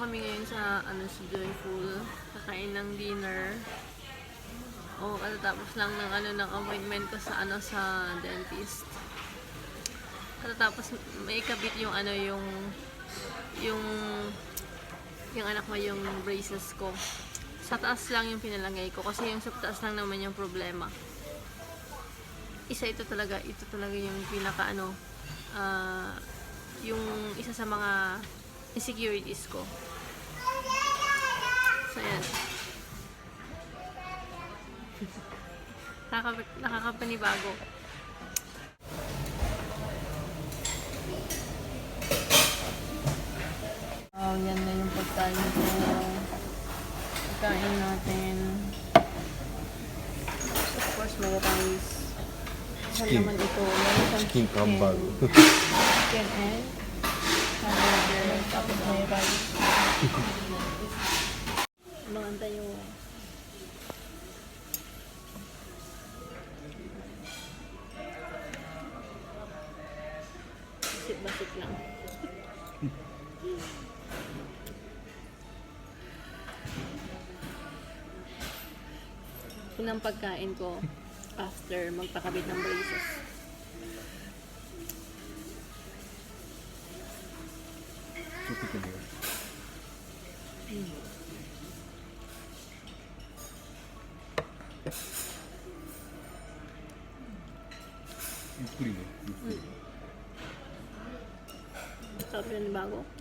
kami ngayon sa ano si Joyful. Kakain ng dinner. O katatapos lang ng ano ng appointment ko sa ano sa dentist. Katatapos may kabit yung ano yung yung yung anak mo yung braces ko. Sa taas lang yung pinalagay ko kasi yung sa taas lang naman yung problema. Isa ito talaga, ito talaga yung pinaka ano ah, yung isa sa mga insecurities ko. So, yan. Nakaka nakakapanibago. Wow, yan na yung pagkain ko. Pagkain natin. Of course, may rice. Saan Chicken. naman ito? Chicken kambal. Chicken and hamburger. Tapos may rice. Abangan tayo. Basit-basit lang. Yun ang pagkain ko after magpakabit ng braces. 좋기 때문에. 음. 육불이네. 육불. 저 변이 마고.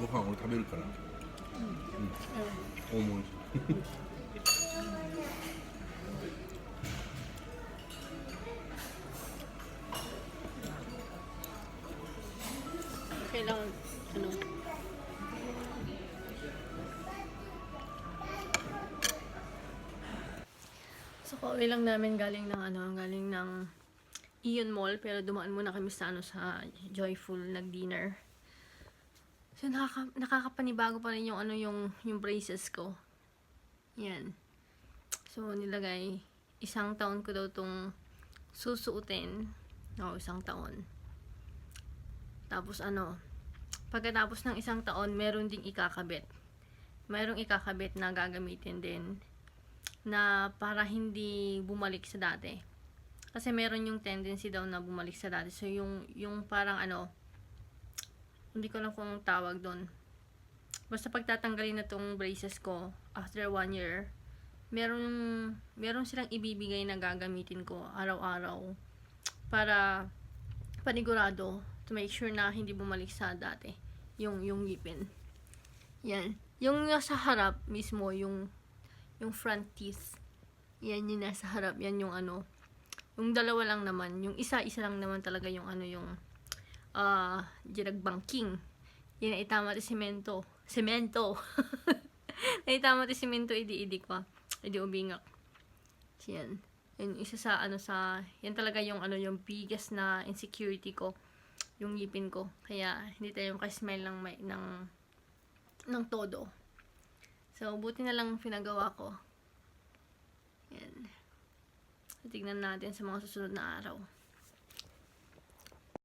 ご飯俺食べるからうん、大盛り Kailangan, ano, So, pauwi lang namin galing ng ano, galing ng Ion Mall, pero dumaan muna kami sa ano sa Joyful nag-dinner. So, nakaka, nakakapanibago pa rin yung ano yung yung braces ko. Yan. So, nilagay isang taon ko daw tong susuotin. O, isang taon. Tapos ano, pagkatapos ng isang taon, meron ding ikakabit. Merong ikakabit na gagamitin din na para hindi bumalik sa dati. Kasi meron yung tendency daw na bumalik sa dati. So, yung, yung parang ano, hindi ko lang kung tawag doon. Basta pagtatanggalin na tong braces ko, after one year, meron, meron silang ibibigay na gagamitin ko araw-araw para panigurado to make sure na hindi bumalik sa dati yung yung ngipin. Yan. Yung nasa harap mismo yung yung front teeth. Yan yung nasa harap. Yan yung ano. Yung dalawa lang naman. Yung isa, isa lang naman talaga yung ano yung uh, banking. Yan ay tama ti semento. Semento. ay tama ti semento idi-idi ko. Idi ubingak. Yan. Yan isa sa ano sa yan talaga yung ano yung biggest na insecurity ko yung ngipin ko. Kaya hindi tayo makasmile ng may ng ng todo. So, buti na lang pinagawa ko. Yan. So, tignan natin sa mga susunod na araw.